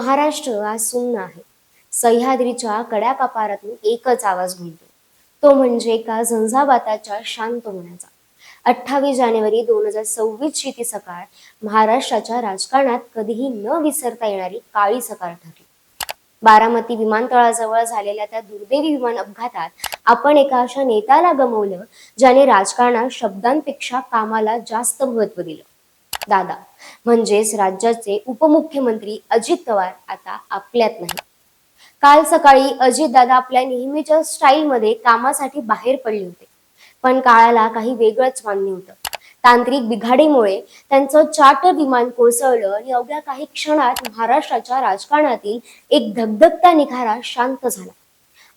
महाराष्ट्र आज सुन्न आहे. सह्याद्रीच्या कड्यापापारातून एकच आवाज घुमतो. तो म्हणजे एका झंझावाताच्या शांत होण्याचा. अठ्ठावीस जानेवारी दोन हजार सव्वीस ची ती सकाळ महाराष्ट्राच्या राजकारणात कधीही न विसरता येणारी काळी सकाळ ठरली. बारामती विमानतळाजवळ झालेल्या त्या दुर्दैवी विमान अपघातात आपण एका अशा नेत्याला गमवलं ज्याने राजकारणात शब्दांपेक्षा कामाला जास्त महत्त्व दिलं. दादा. म्हणजेच राज्याचे उपमुख्यमंत्री अजित पवार आता आपल्यात नाही. काल सकाळी अजित दादा आपल्या नेहमीच्या स्टाईलमध्ये कामासाठी बाहेर पडले होते. पण काळाला काही वेगळंच मान्य होतं. तांत्रिक बिघाडीमुळे त्यांचं चार्टर विमान कोसळलं आणि अवघ्या काही क्षणात महाराष्ट्राच्या राजकारणातील एक धगधगता निखारा शांत झाला.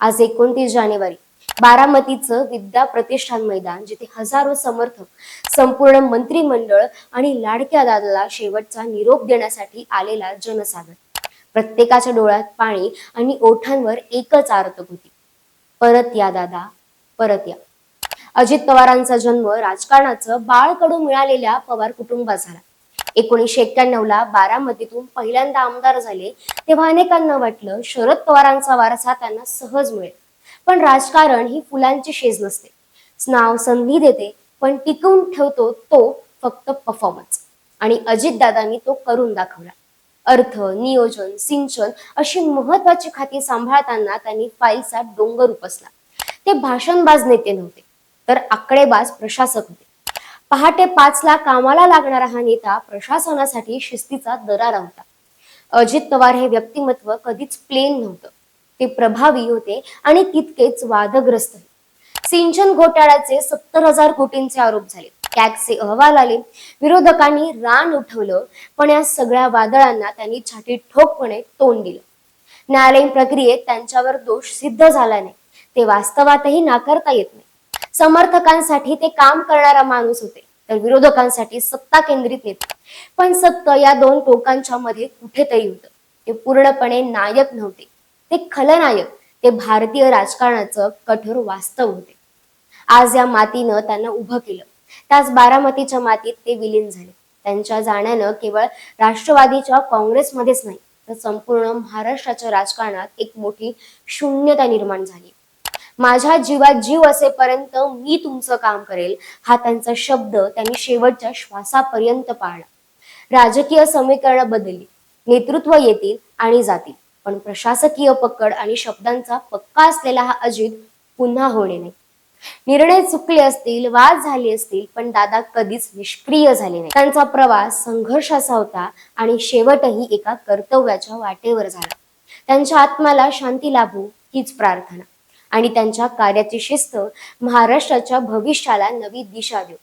आज एकोणतीस जानेवारी. बारामतीचं विद्या प्रतिष्ठान मैदान जिथे हजारो समर्थक संपूर्ण मंत्रिमंडळ आणि लाडक्या दादाला शेवटचा निरोप देण्यासाठी आलेला जनसागर. प्रत्येकाच्या डोळ्यात पाणी आणि ओठांवर एकच आरतक होती. परत या दादा. परत या. अजित पवारांचा जन्म राजकारणाचं बाळकडून मिळालेल्या पवार कुटुंबात झाला. एकोणीसशे एक्क्याण्णव ला बारामतीतून पहिल्यांदा आमदार झाले तेव्हा अनेकांना वाटलं शरद पवारांचा वारसा त्यांना सहज मिळेल. पण राजकारण ही फुलांची शेज नसते. नाव संधी देते पण टिकवून ठेवतो तो फक्त परफॉर्मन्स आणि अजितदादांनी तो करून दाखवला. अर्थ नियोजन सिंचन अशी महत्वाची खाती सांभाळताना त्यांनी फाईलचा डोंगर उपसला. ते भाषणबाज नेते नव्हते तर आकडेबाज प्रशासक होते. पहाटे पाचला कामाला लागणारा हा नेता प्रशासनासाठी शिस्तीचा दरारा होता. अजित पवार हे व्यक्तिमत्व कधीच प्लेन नव्हतं. ते प्रभावी होते आणि तितकेच वादग्रस्त सिंचन घोटाळ्याचे सत्तर हजार कोटींचे आरोप झाले. टॅक्सचे अहवाल आले. विरोधकांनी रान उठवलं पण या सगळ्या वादळांना त्यांनी छाटी ठोकपणे तोंड दिलं. न्यायालयीन प्रक्रियेत त्यांच्यावर दोष सिद्ध झाला नाही. ते वास्तवातही नाकारता येत नाही. समर्थकांसाठी ते काम करणारा माणूस होते तर विरोधकांसाठी सत्ता केंद्रित नेते. पण सत्य या दोन टोकांच्या मध्ये कुठेतरी होतं. ते पूर्णपणे नायक नव्हते. ते खलनायक ते भारतीय राजकारणाचं कठोर वास्तव होते. आज या मातीनं त्यांना उभं केलं. त्याच बारामतीच्या मातीत ते विलीन झाले. त्यांच्या जाण्यानं केवळ राष्ट्रवादीच्या काँग्रेसमध्येच नाही तर संपूर्ण महाराष्ट्राच्या राजकारणात एक मोठी शून्यता निर्माण झाली. माझ्या जीवात जीव असेपर्यंत मी तुमचं काम करेल हा त्यांचा शब्द त्यांनी शेवटच्या श्वासापर्यंत पाळला. राजकीय समीकरणं बदलली. नेतृत्व येतील आणि जातील. पण प्रशासकीय पकड आणि शब्दांचा पक्का असलेला हा अजित पुन्हा होणे नाही. निर्णय चुकले असतील वाद झाले असतील पण दादा कधीच निष्क्रिय झाले नाही. त्यांचा प्रवास संघर्षाचा होता आणि शेवटही एका कर्तव्याच्या वाटेवर झाला. त्यांच्या आत्म्याला शांती लाभू हीच प्रार्थना आणि त्यांच्या कार्याची शिस्त महाराष्ट्राच्या भविष्याला नवी दिशा देऊ.